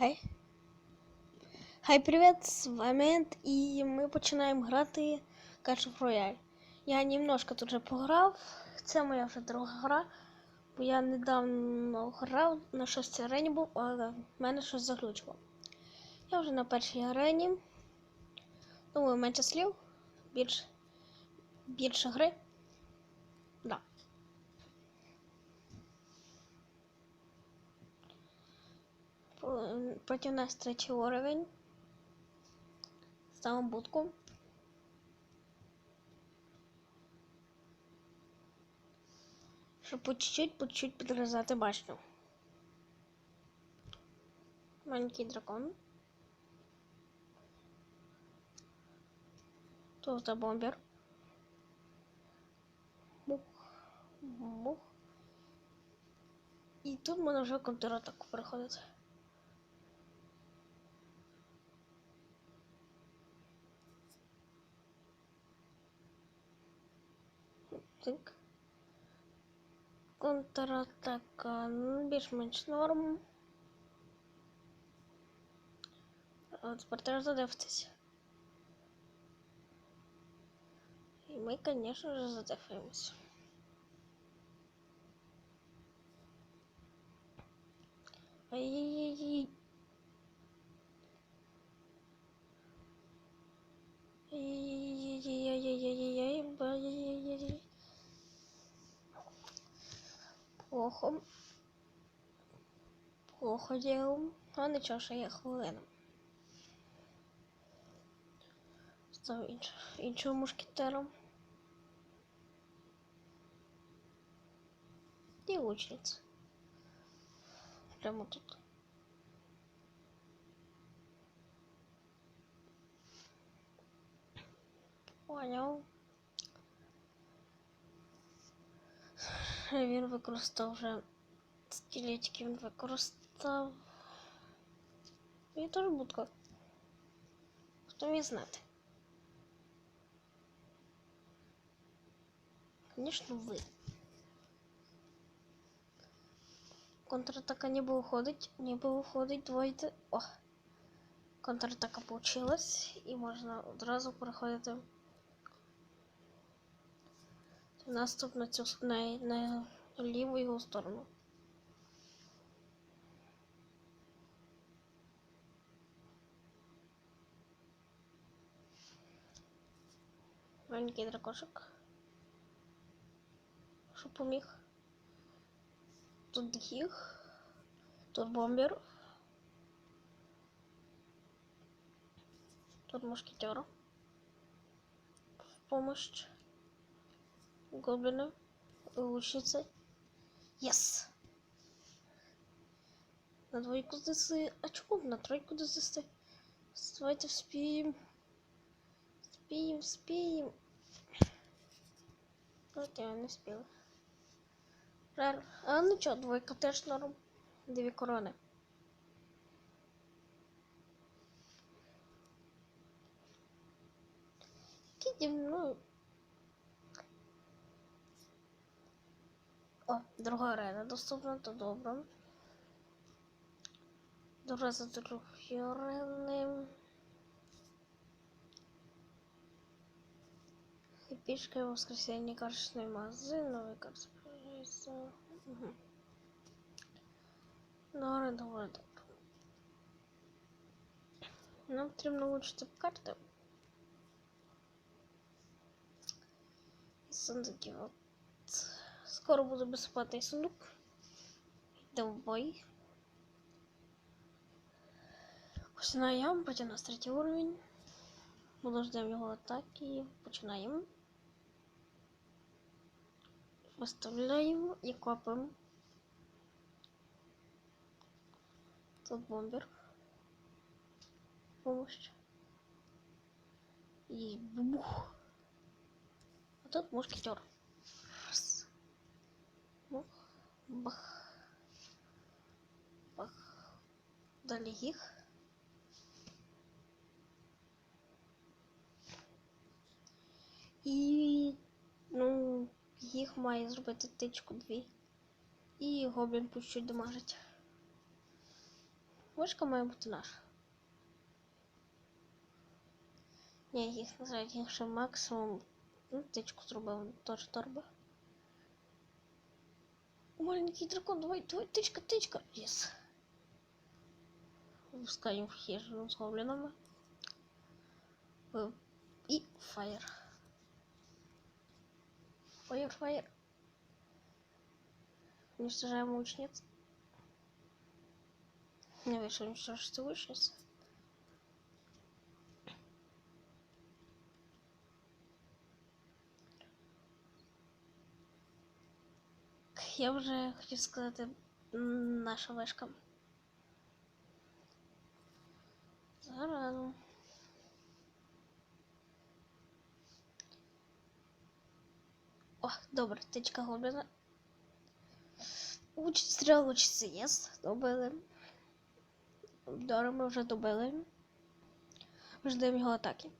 Хай. Хай привіт, з вами Ент, і ми починаємо грати Clash Royale. Я немножко тут вже пограв. Це моя вже друга гра. Бо я недавно грав на шостій арені був, але в мене щось заглючило. Я вже на першій арені. Думаю, менше слів, більше, більше гри. Да. По- Проти нас третій уровень. Ставимо будку. Щоб по чуть-чуть, по чуть-чуть підрізати башню. Маленький дракон. Тут бомбер. Мух. Мух. І тут можна вже контратаку переходити. Так. Контратака ну, більш-менш норм. А От тепер треба задефатися. І ми, звісно ж, задефаємося. Ай-яй-яй. Ай-яй-яй-яй-яй-яй-яй-яй. Плохо. Плохо делаем. А нічого, що є хвилина. Став інш... іншого мушкетера. І лучниця. Прямо тут. Поняв. Він використав вже скелетики, він використав. І теж будка. Хто міг знати? Звісно, ви. Контратака не виходить, не виходить, двойте. О! Контратака получилась, і можна одразу переходити в Наступ на цю на, на ліву його сторону. Маленький дракошик. Що поміг? Тут гіг. Тут бомбер. Тут мушкетер. В помощь. Гоблины. Лучницы. Yes! На двойку. А чому на тройку здеси? Давайте вспіємо. Вспіємо, вспіємо. От я не вспіла. Жаль. А ну чо, двойка теж норм. Дві корони. Кидім, ну. О, друга арена доступна, то добре. Друга за другі арени. Эпичное воскресенье, карточный магазин, новый карты появляется. Угу. Ну, арена доволі добре. Нам потрібно влучити в карти. І сундуки. От. Скоро буде безплатний сундук. Бой. Починаємо, потім у нас третій уровень. Ми ждемо його атаки. Починаємо. Виставляємо і копимо. Тут бомбер. Помощь. І бух. А тут мушкетер. Раз. Бух. Бах. Бах. Далі їх. І ну, їх має зробити тичку дві. І гоблін по чуть дамажить. Вишка має бути наша. Ні, їх називають якщо максимум. Ну, тичку зробив теж торба. Маленький дракон, давай, давай, тичка, тичка. Єс. Випускаємо в хижину з гоблінами. Е, І фаєр. Фаєр, фаєр. Уничтожаем учениц. Не вышел уничтожить учениц. Я вже хотів сказати наша вишка. Зараз. О, добре, тичка гоблина. Учить стріл єс. Добили. Добре, ми вже добили. Ждемо його атаки.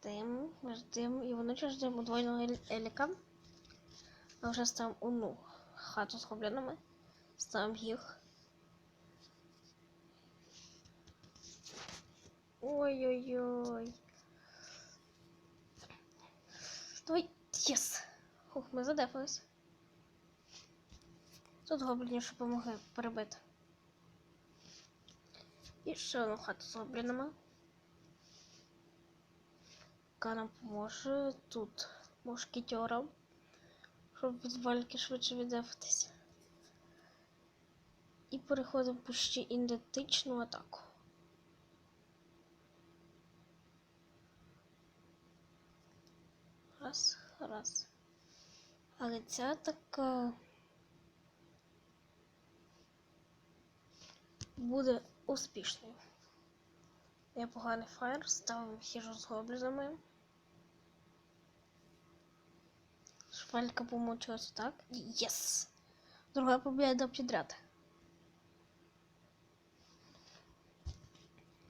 Ждемо, ждемо. І водночас ждемо двойного ель- еліка. Ми вже ставимо одну хату з гоблинами. Ставимо їх. Ой-ой-ой. Давай, єс. Хух, ми задефались. Тут гоблінів ще допомогли перебити. І ще одну хату з гоблінами. Яка нам поможе тут мушкетерам, щоб від швидше віддефатись. І переходимо в почти ідентичну атаку. Раз, раз. Але ця така буде успішною. Я поганий фаєр, ставимо хижу з гоблінами. Швалька помучилась так. Єс! Друга победа підряд.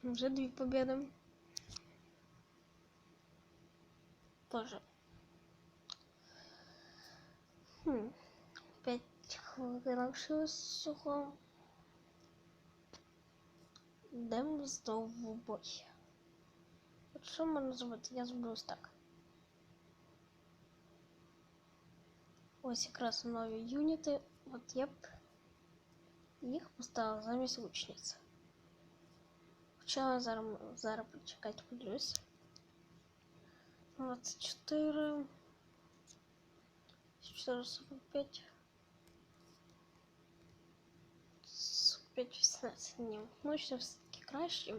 Вже дві победи. Тоже. Хм. П'ять хвилин лишилось всього. Йдемо знову в бой. От що можна зробити? Я зроблю ось так. Ось якраз нові юніти. От я б їх поставила замість учниць. Хоча зараз, зараз почекайте, подивлюсь. 24. 445. 5-18 днів. Ну, ще все-таки краще.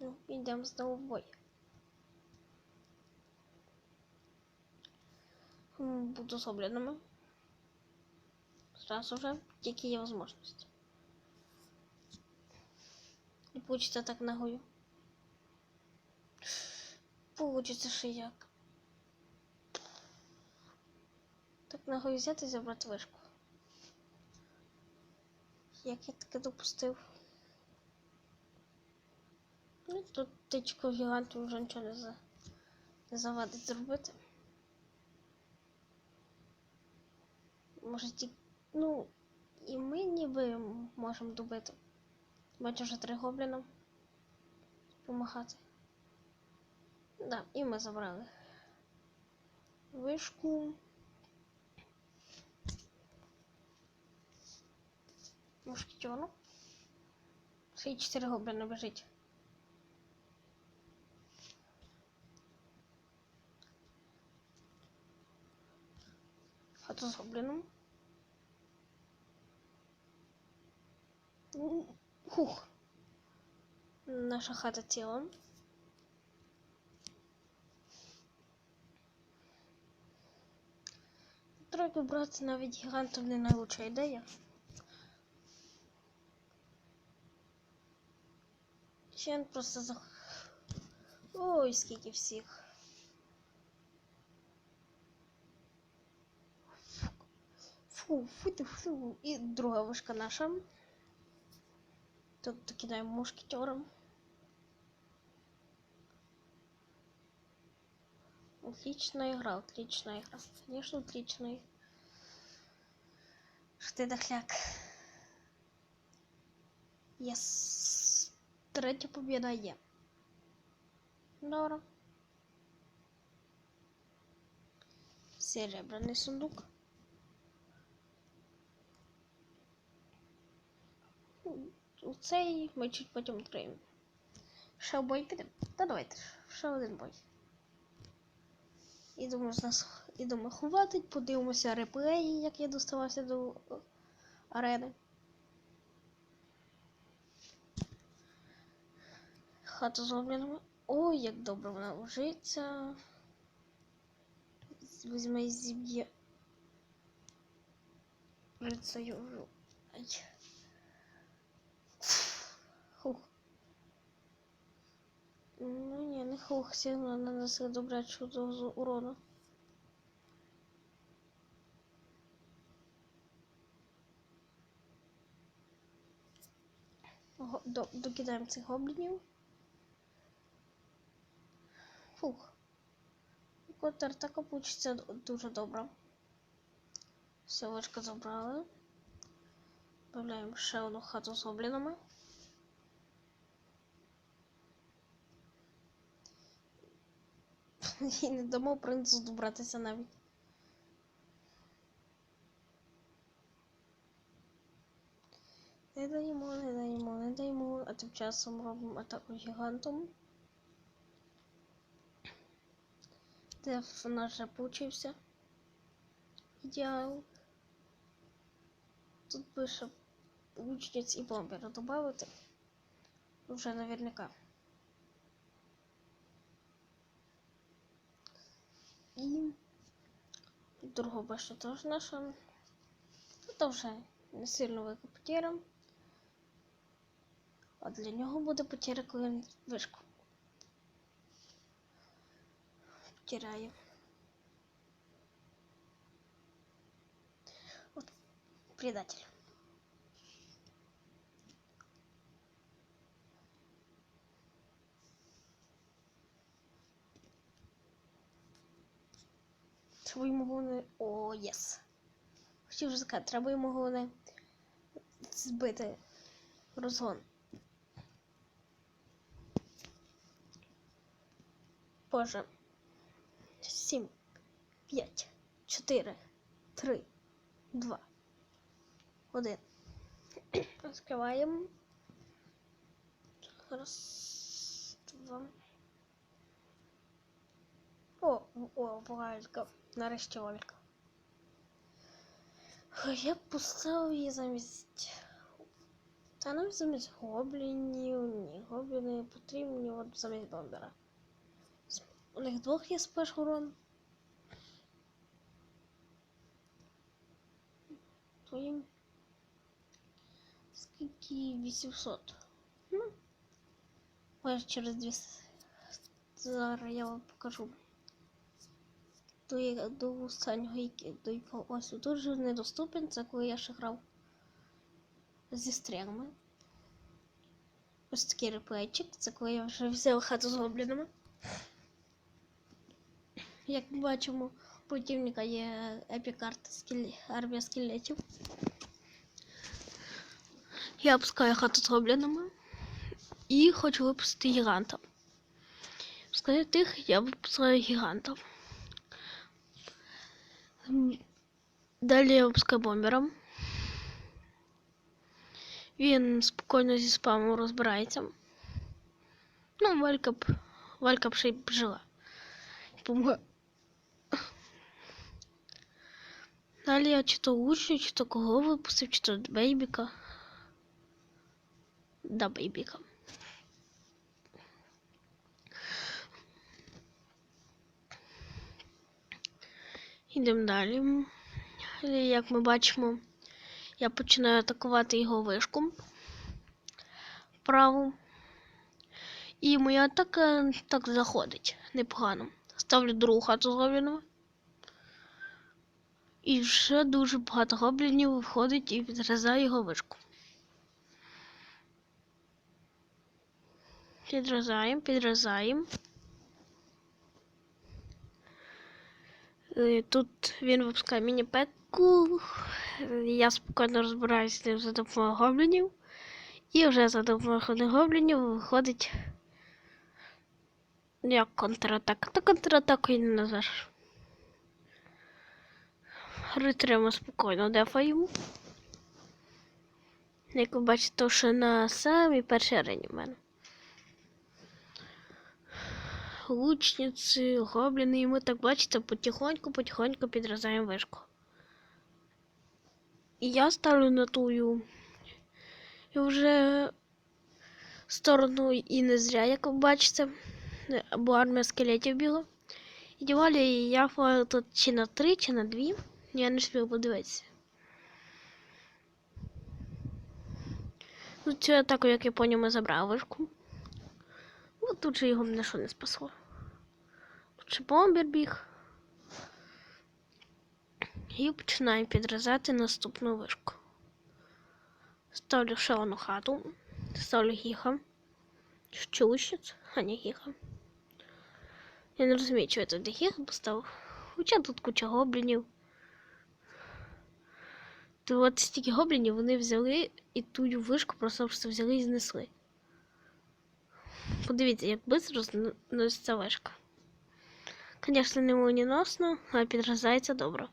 ну, йдемо знову в бой. Буду з гоблінами. Зразу вже, тільки є можливість. І получиться так ногою. Получиться ще як. Так ногою взяти і забрати вишку. Як я таке допустив? Ну, тут тичку гіганту вже нічого не, за... не завадить зробити. Може ті... Ну, і ми ніби можемо добити. Бачу вже три гобліна. Помагати. Да, і ми забрали. Вишку. Ще й чотири гоблина біжить. Хату з гоблином. Хух. Наша хата тілом. Трохи брати навіть гігантів не найлучша ідея. Ще просто за... Ой, скільки всіх. Фу, фу, ти, фу. І друга вишка наша. Тут кидаємо мушкетером. Отличная игра, отличная игра. Конечно, отличная. Шти дохляк. Єс. Третя побіда є. Добре. Серебряний сундук. У цей ми чуть потім відкриємо. Ще в бой підемо? Та давайте ще один бой. Ідемо з нас, ідемо ховатить, подивимося реплеї, як я доставався до е, арени. Хата з. Ой, як добре вона лежиться. Візьме і зіб'є. Рицею. Ай. Хух. Ну ні, не хух, сильно нанесли добрячу дозу урону. Докидаємо цих гоблінів. Фух. Котер така получиться д- дуже добре. Все, забрали. Добавляємо ще одну хату з гоблінами. І не дамо принцу добратися навіть. Не даємо, не даємо, не даємо, а тим часом робимо атаку гігантом. Деф наш получився. Ідеал. Тут би ще лучниць і бомбера додати. Вже наверняка. І другу башту теж наша. Ну, то вже не сильно велика потеря. А для нього буде потеря, коли він вишку потеряє. От предатель. Треба йому. О, єс. Хотів вже сказати, треба йому збити розгон. Боже. Сім, п'ять, чотири, три, два, один. Розкриваємо. Раз, два. О, о, Валька. Нарешті. Ой, Я б поставив її замість. Та навіть замість гоблінів. Ні, гобліни потрібні от замість бомбера. У них двох є спеш урон. Твоїм. Скільки 800? Ну. Ось через 200. Зараз я вам покажу. До, до останнього, до якого ось тут же недоступен, це коли я ще грав зі стрілами. Ось такий реплейчик, це коли я вже взяв хату з гоблінами. Як ми бачимо, у противника є епікарта скелі... армія скелетів. Я опускаю хату з гоблінами і хочу випустити гіганта. Пускаю тих, я випускаю гіганта. М, Далі я випускаю бомбера. Він спокійно зі спамом розбирається. Ну, Валька б, Валька б ще й б жила. Помогла. Далі я чи то лучше, чи то кого випустив, чи то бейбіка. Да, бейбіка. Йдемо далі. Як ми бачимо, я починаю атакувати його вишку праву. І моя атака так заходить непогано. Ставлю другу хату з гоблінами. І вже дуже багато гоблінів виходить і відрізає його вишку. Підрізаємо, підрізаємо. Тут він випускає міні-пет, вишку. Я спокійно розбираюся з ним за допомогою гоблінів. І вже за допомогою гоблінів виходить. Як контратака. Та контратаку і не назвеш. Ритарями спокійно дефаємо. Як ви бачите, то ще на самій першій арені в мене. Лучниці, гобліни, і ми так бачите, потихоньку-потихоньку підрізаємо вишку. І я ставлю на тую вже сторону і не зря, як ви бачите, бо армія скелетів бігла. І дівалі я фаю тут чи на три, чи на дві. Я не спів подивитися. Ну, цю атаку, як я поняв, ми забрали вишку. Ну, тут же його ні що не спасло. Тут ще бомбер біг. І починаємо підрізати наступну вишку. Ставлю ще одну хату. Ставлю гіха. Лучниць? А не гіха. Я не розумію, чого я туди гіха поставив. Хоча тут куча гоблінів. То от стільки гоблінів вони взяли і ту вишку просто просто взяли і знесли. Подивіться, як швидко зноситься вишка. Звісно, не молніносно, але підрізається добре.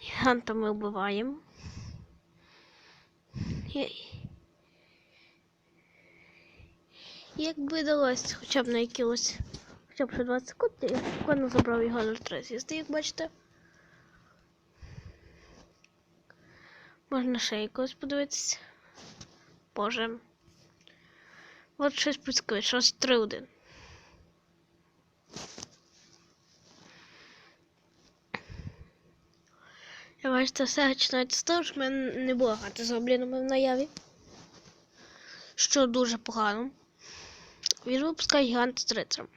Гіганта ми вбиваємо. Якби далось хоча б на якихось хоча б ще 20 секунд, я спокійно забрав його на 3 з'їзди, як бачите. Можна ще якось подивитися. Боже. От щось підскочить, щось 3-1. Я бачите, все починається з того, що в мене не було гати з гоблінами в наяві. Що дуже погано. Він випускає гігант з рицарем.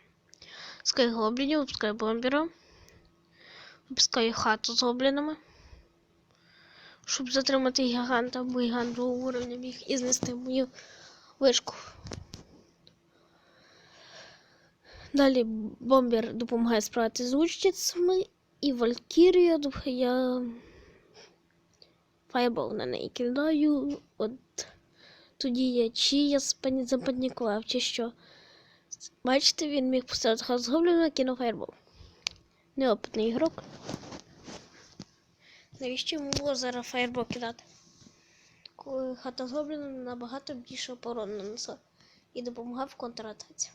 Випускає гоблінів, випускає бомбера. Випускає хату з гоблінами. Щоб затримати гіганта, бо гігант другого уровня міг і знести мою вишку. Далі бомбер допомагає справитися з лучницями і Валькірія я файбол на неї кидаю. От тоді я чи я запанікував, чи що. Бачите, він міг з гобліна, кинув фаєрбол. Неопитний ігрок. Навіщо йому було зараз фаєрбол кидати? Коли хата з набагато більше оборону нанесла і допомагав в контратаці.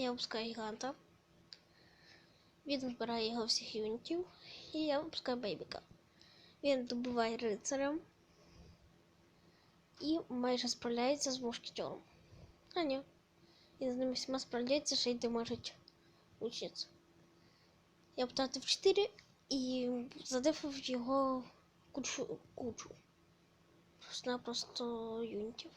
Я випускаю гіганта. Він збирає його всіх юнітів. І я випускаю бейбіка. Він добиває рицарем і майже справляється з мушкетером. А ні. Він з ними всіма справляється, ще й демажить учиться. Я втратив 4 і задефав його кучу кучу. Просто юнітів.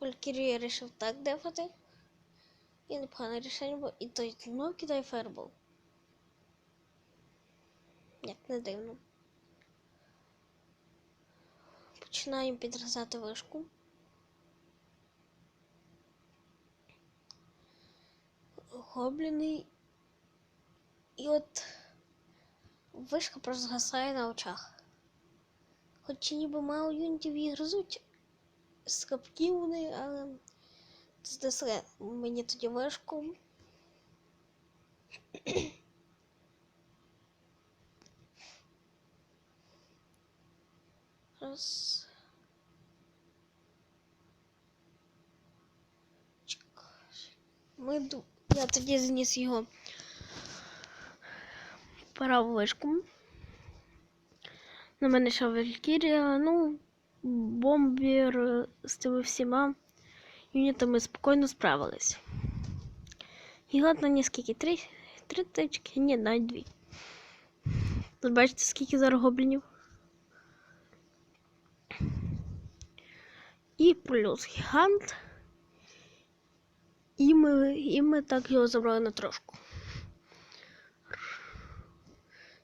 Валькірія вирішив так дефати. І непогане рішення, бо і той знов кидає фаербол. Як не дивно. Починаємо підрізати вишку. Гобліни. І от вишка просто згасає на очах. Хоч ніби мало юнітів її гризуть капків вони, але знесли мені тоді вишку. Раз. Ми. Я тоді зніс його праву вишку. На мене ще Валькірія, ну, бомбір з тими всіма юнітами спокійно справились. Гігант наніс скільки? Три, три тички? Ні, навіть дві. Тут бачите, скільки зараз гоблінів. І плюс гігант. І ми, і ми так його забрали на трошку.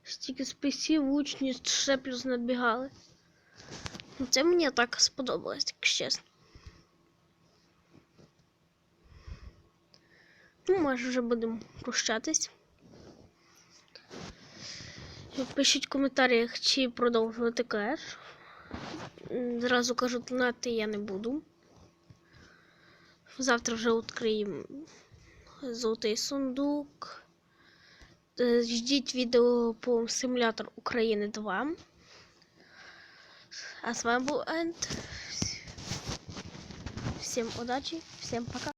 Стільки списів, лучність ще плюс надбігали. Це мені так сподобалось, так чесно. Ну, може вже будемо прощатись. Пишіть в коментарях, чи продовжувати кеш. Зразу кажу, донати я не буду. Завтра вже відкриємо золотий сундук. Е, Ждіть відео по симулятор України 2. А с вами был Энд. Всем удачи, всем пока.